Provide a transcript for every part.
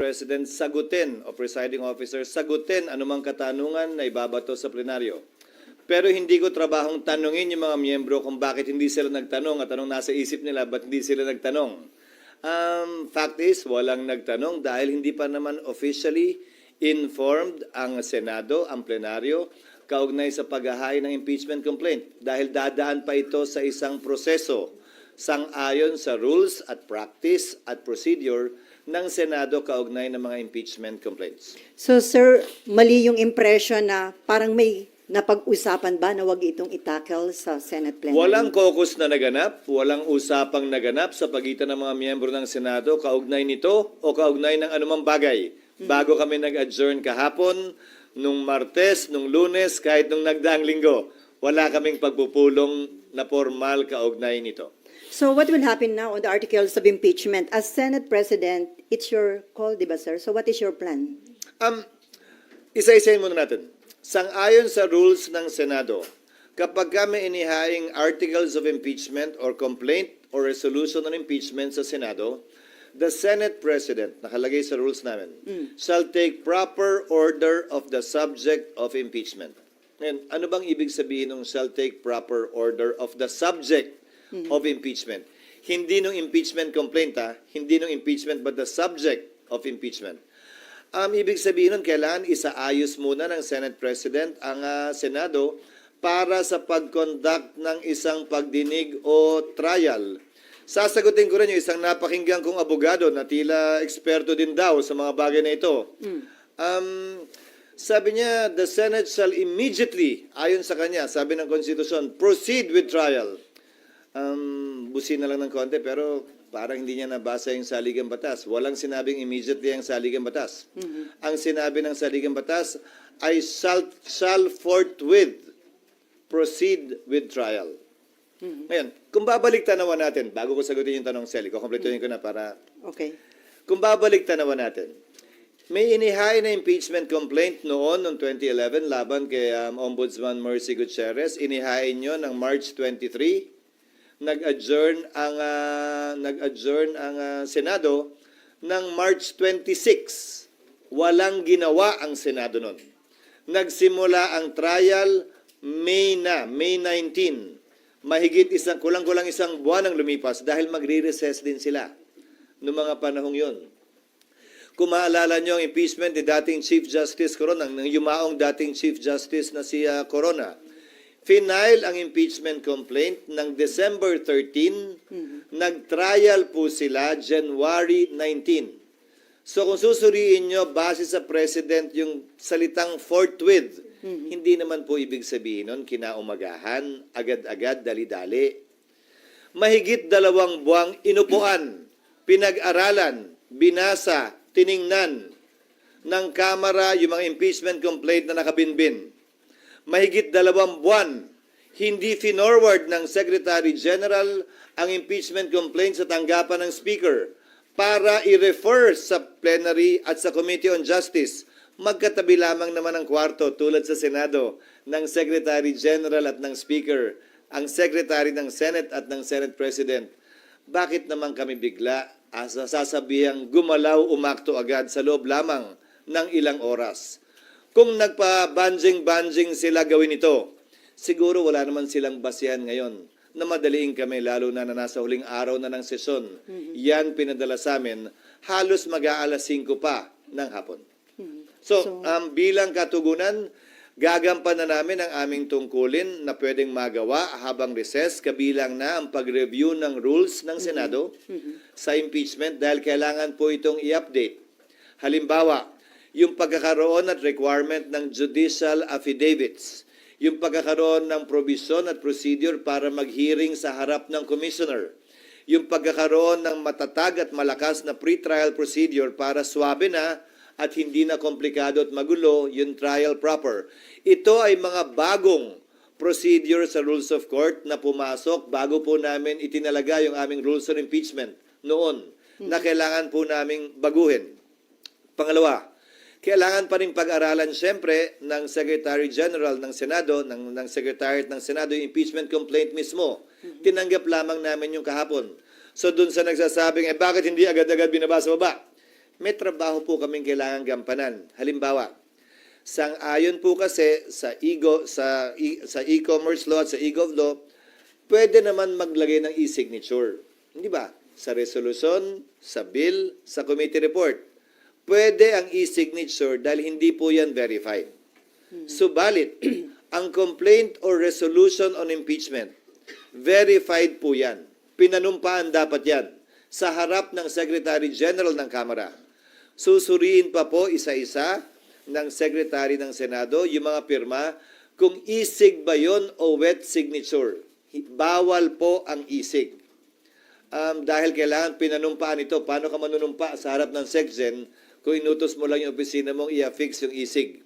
President sagutin o presiding officer sagutin anumang katanungan na ibabato sa plenaryo. Pero hindi ko trabahong tanungin yung mga miyembro kung bakit hindi sila nagtanong at anong nasa isip nila, ba't hindi sila nagtanong. Um, fact is, walang nagtanong dahil hindi pa naman officially informed ang Senado, ang plenaryo, kaugnay sa paghahay ng impeachment complaint dahil dadaan pa ito sa isang proseso sang-ayon sa rules at practice at procedure ng Senado kaugnay ng mga impeachment complaints. So sir, mali yung impression na parang may napag-usapan ba na wag itong itackle sa Senate plenary? Walang caucus na naganap, walang usapang naganap sa pagitan ng mga miyembro ng Senado kaugnay nito o kaugnay ng anumang bagay. Bago kami nag-adjourn kahapon, nung Martes, nung Lunes, kahit nung nagdaang linggo, wala kaming pagpupulong na formal kaugnay nito. So what will happen now on the articles of impeachment? As Senate President, it's your call, di ba sir? So what is your plan? Um, isa-isayin muna natin. Sang-ayon sa rules ng Senado, kapag kami inihaing articles of impeachment or complaint or resolution on impeachment sa Senado, the Senate President, nakalagay sa rules namin, shall take proper order of the subject of impeachment. Ngayon, ano bang ibig sabihin ng shall take proper order of the subject of impeachment? Hindi nung impeachment complaint ha, hindi nung impeachment but the subject of impeachment. Um, ibig sabihin nun, kailangan isaayos muna ng Senate President ang ah, Senado para sa pag-conduct ng isang pagdinig o trial. Sasagutin ko rin yung isang napakinggan kong abogado na tila eksperto din daw sa mga bagay na ito. Um, sabi niya, the Senate shall immediately, ayon sa kanya, sabi ng Constitution, proceed with trial. Um, busin na lang ng konti, pero parang hindi niya nabasa yung saligang batas. Walang sinabing immediately ang saligang batas. Ang sinabi ng saligang batas ay shall, shall forthwith proceed with trial. Ngayon, kung babalik tanawan natin, bago ko sagutin yung tanong, Sally, kukompletuhin ko na para Okay. kung babalik tanawan natin, may inihain na impeachment complaint noon, noong 2011, laban kay um, Ombudsman Mercy Gutierrez. Inihain nyo ng March 23. Nag-adjourn ang, ah, nag-adjourn ang ah, Senado ng March 26. Walang ginawa ang Senado noon. Nagsimula ang trial May na, May 19. Mahigit isang, kulang-kulang isang buwan ang lumipas dahil magre-recess din sila noong mga panahong yon. Kung maalala nyo ang impeachment ni dating Chief Justice Corona, ng yumaong dating Chief Justice na si ah, Corona, final ang impeachment complaint ng December 13, nag-trial po sila January 19. So kung susuriin nyo, base sa President yung salitang forthwith, hindi naman po ibig sabihin nun kinaumagahan, agad-agad, dali-dali. Mahigit dalawang buwang inupuan, pinag-aralan, binasa, tiningnan ng Kamara yung mga impeachment complaint na nakabinbin. Mahigit dalawang buwan, hindi finorward ng Secretary General ang impeachment complaint sa tanggapan ng Speaker para i-refer sa plenary at sa Committee on Justice. Magkatabi lamang naman ang kwarto tulad sa Senado ng Secretary General at ng Speaker, ang Secretary ng Senate at ng Senate President. Bakit naman kami bigla asa sasabihang gumalaw umakto agad sa loob lamang ng ilang oras? Kung nagpa-banjing-banjing sila gawin ito, siguro wala naman silang basihan ngayon na madaliin kami lalo na na nasa huling araw na ng sesyon. Yan pinadala sa amin halos mag-aalas 5 pa ng hapon. So, So- um, bilang katugunan, gagampan na namin ang aming tungkulin na pwedeng magawa habang recess, kabilang na ang pag-review ng rules ng Senado sa impeachment dahil kailangan po itong i-update. Halimbawa, yung pagkakaroon at requirement ng judicial affidavits, yung pagkakaroon ng provision at procedure para mag-hearing sa harap ng commissioner, yung pagkakaroon ng matatag at malakas na pre-trial procedure para swabe na at hindi na komplikado at magulo yung trial proper. Ito ay mga bagong procedure sa rules of court na pumasok bago po namin itinalaga yung aming rules on impeachment noon na kailangan po naming baguhin. Pangalawa, kailangan pa rin pag-aralan siyempre ng Secretary General ng Senado, ng, ng Secretariat ng Senado, yung impeachment complaint mismo. Tinanggap lamang namin yung kahapon. So dun sa nagsasabing, eh bakit hindi agad-agad binaba sa baba? may trabaho po kaming kailangan gampanan. Halimbawa, sang-ayon po kasi sa ego sa e- sa e-commerce law at sa e-gov law, pwede naman maglagay ng e-signature. Hindi ba? Sa resolution, sa bill, sa committee report. Pwede ang e-signature dahil hindi po yan verified. Subalit, ang complaint or resolution on impeachment, verified po yan. Pinanumpaan dapat yan sa harap ng Secretary General ng Kamara. Susuriin pa po isa-isa ng Secretary ng Senado yung mga pirma kung isig ba yon o wet signature. Bawal po ang isig. Um, dahil kailangan pinanumpaan ito. Paano ka manunumpa sa harap ng SecGen kung inutos mo lang yung opisina mong i-affix yung isig?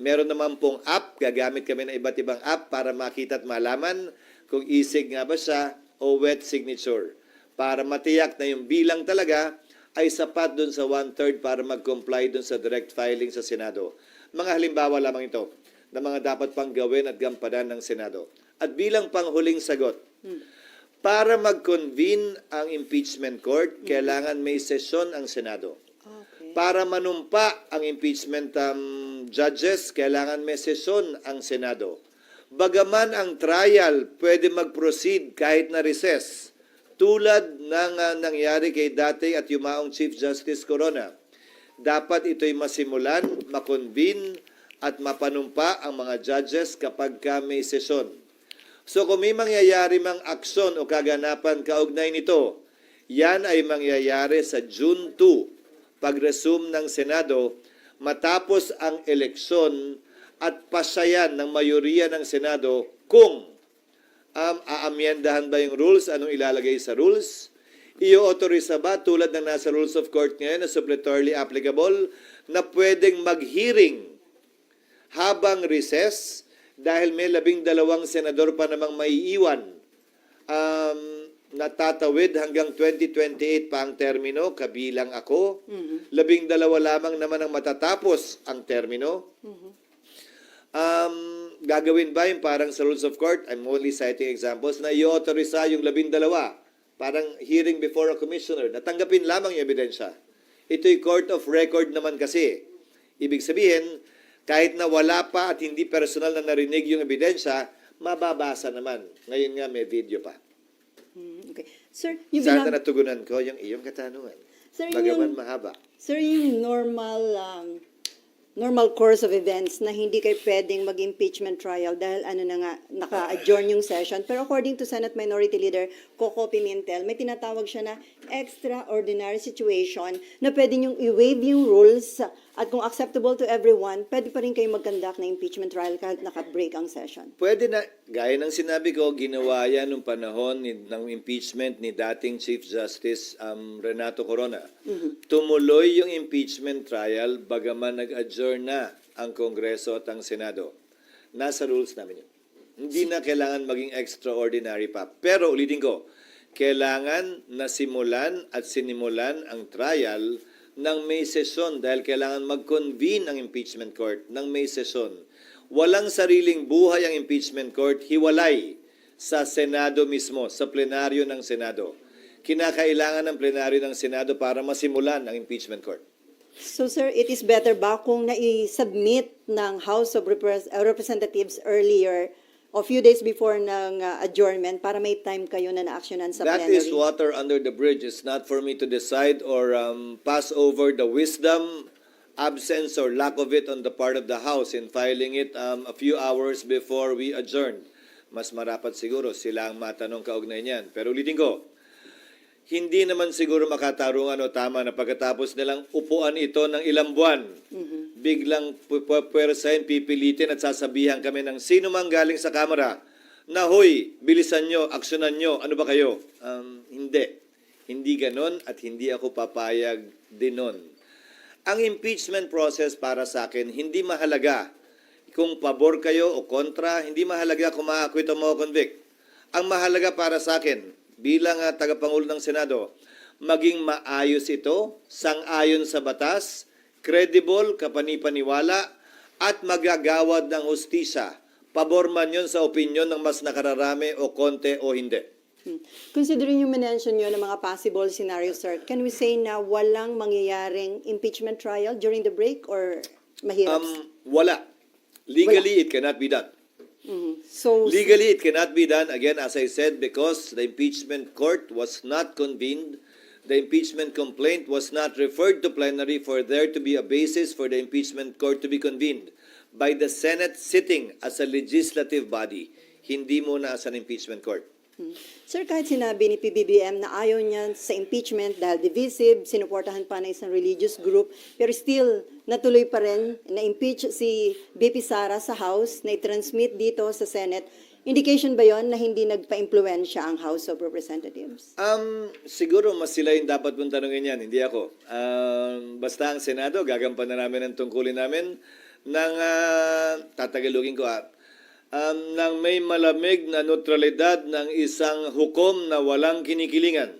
Meron naman pong app, gagamit kami ng iba't ibang app para makita at malaman kung isig nga ba siya o wet signature. Para matiyak na yung bilang talaga ay sapat dun sa one-third para mag-comply dun sa direct filing sa Senado. Mga halimbawa lamang ito na mga dapat pang gawin at gampanan ng Senado. At bilang panghuling sagot, para mag-convene ang impeachment court, kailangan may sesyon ang Senado. Para manumpa ang impeachment um, judges, kailangan may sesyon ang Senado. Bagaman ang trial pwede mag-proceed kahit na recess, tulad ng uh, nangyari kay dati at yumaong Chief Justice Corona. Dapat ito'y masimulan, makonvene at mapanumpa ang mga judges kapag ka may sesyon. So kung may mangyayari mang aksyon o kaganapan kaugnay nito, yan ay mangyayari sa June 2, pag-resume ng Senado, matapos ang eleksyon at pasayan ng mayoriya ng Senado kung um, aamyendahan ba yung rules, anong ilalagay sa rules, i-authorize ba tulad ng nasa rules of court ngayon na suppletorily applicable na pwedeng mag-hearing habang recess dahil may labing dalawang senador pa namang maiiwan? Um, natatawid hanggang 2028 pa ang termino, kabilang ako. Labing dalawa lamang naman ang matatapos ang termino. Um, gagawin ba yung parang sa rules of court, I'm only citing examples, na i-authorize yung labing dalawa, parang hearing before a commissioner, natanggapin lamang yung ebidensya. Ito'y court of record naman kasi. Ibig sabihin, kahit na wala pa at hindi personal na narinig yung ebidensya, mababasa naman. Ngayon nga may video pa. Hmm, okay. Sir, yung Sana binab- natugunan ko yung iyong katanungan. Sir, Bagaman yung- mahaba. Sir, yung normal um, normal course of events na hindi kayo pwedeng mag-impeachment trial dahil ano na nga, naka-adjourn yung session. Pero according to Senate Minority Leader Coco Pimentel, may tinatawag siya na extraordinary situation na pwede niyong i-waive yung rules at kung acceptable to everyone, pwede pa rin kayo mag-conduct na impeachment trial kahit naka-break ang session. Pwede na, gaya ng sinabi ko, ginawa yan nung panahon ni, ng impeachment ni dating Chief Justice um, Renato Corona. Tumuloy yung impeachment trial bagaman nag-adjourn na ang Kongreso at ang Senado. Nasa rules namin yun. Hindi na kailangan maging extraordinary pa. Pero ulitin ko, kailangan nasimulan at sinimulan ang trial ng may sesyon dahil kailangan mag-convene ang impeachment court ng may sesyon. Walang sariling buhay ang impeachment court, hiwalay sa Senado mismo, sa plenaryo ng Senado. Kinakailangan ng plenaryo ng Senado para masimulan ang impeachment court. So sir, it is better ba kung nai-submit ng House of Repres- Representatives earlier o few days before ng uh, adjournment para may time kayo na na-actionan sa That plenary? is water under the bridge. It's not for me to decide or um, pass over the wisdom, absence, or lack of it on the part of the House in filing it um, a few hours before we adjourn. Mas marapat siguro sila ang matanong kaugnay niyan. Pero ulitin ko, hindi naman siguro makatarungan o tama na pagkatapos nilang upuan ito ng ilang buwan, biglang puwersahin, pipilitin at sasabihan kami ng sino mang galing sa Kamara na, Hoy, bilisan nyo, aksyonan nyo, ano ba kayo? Um, hindi. Hindi ganon at hindi ako papayag din nun. Ang impeachment process para sa akin, hindi mahalaga kung pabor kayo o kontra, hindi mahalaga kung ma-acquit o ma-convict. Ang mahalaga para sa akin, bilang uh, tagapangulo ng Senado, maging maayos ito, sang-ayon sa batas, credible, kapanipaniwala, at magagawad ng hustisya. Pabor man yun sa opinyon ng mas nakararami o konte o hindi. Considering yung mention nyo ng mga possible scenarios, sir, can we say na walang mangyayaring impeachment trial during the break or mahirap? Um, wala. Legally, it cannot be done. Mhm. So, Legally, it cannot be done, again, as I said, because the impeachment court was not convened. The impeachment complaint was not referred to plenary for there to be a basis for the impeachment court to be convened by the Senate sitting as a legislative body, hindi muna as an impeachment court. Sir, kahit sinabi ni PBBM na ayaw niya sa impeachment dahil divisive, sinuportahan pa ng isang religious group, pero still, natuloy pa rin na-impeach si BP Sara sa House, na i-transmit dito sa Senate. Indication ba yon na hindi nagpa-impluensya ang House of Representatives? Um, siguro mas sila yung dapat mong tanongin yan, hindi ako. Um, basta ang Senado, gagampanan namin ang tungkulin namin ng, uh, tatagalugin ko ah, um, ng may malamig na neutralidad ng isang hukom na walang kinikilingan.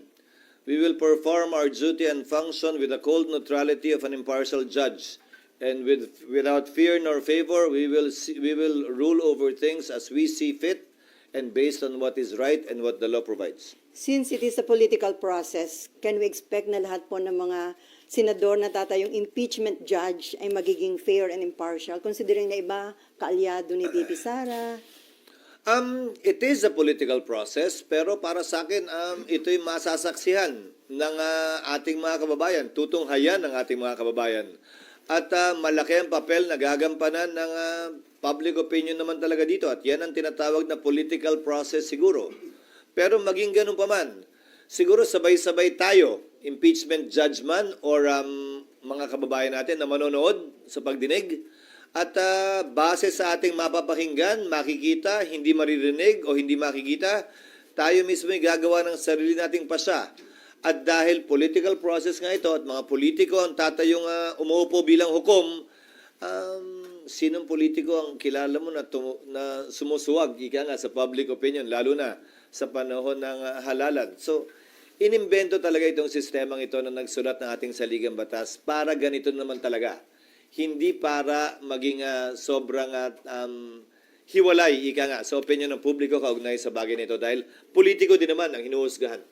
We will perform our duty and function with the cold neutrality of an impartial judge. And with, without fear nor favor, we will, see, we will rule over things as we see fit and based on what is right and what the law provides. Since it is a political process, can we expect na lahat po ng mga senador na tatayong impeachment judge ay magiging fair and impartial, considering na iba kaalyado ni BP Sara? Um, it is a political process, pero para sa akin, um, ito'y masasaksihan ng ah, ating mga kababayan, tutunghayan ng ating mga kababayan. At ah, malaki ang papel na gagampanan ng ah, public opinion naman talaga dito. At yan ang tinatawag na political process siguro. Pero maging ganun pa man, siguro sabay-sabay tayo, impeachment judgment or um, mga kababayan natin na manonood sa pagdinig, at ah, base sa ating mapapakinggan, makikita, hindi maririnig o hindi makikita, tayo mismo ay gagawa ng sarili nating pasya. At dahil political process nga ito at mga politiko ang tatayong ah, umuupo bilang hukom, um, sinong politiko ang kilala mo na, tumu- na sumusuwag, ika nga, sa public opinion, lalo na sa panahon ng ah, halalan. So, inimbento talaga itong sistemang ito na nagsulat ng ating saligang batas para ganito naman talaga hindi para maging ah, sobrang at um, hiwalay, ika nga, sa opinion ng publiko kaugnay sa bagay nito dahil politiko din naman ang hinuhusgahan.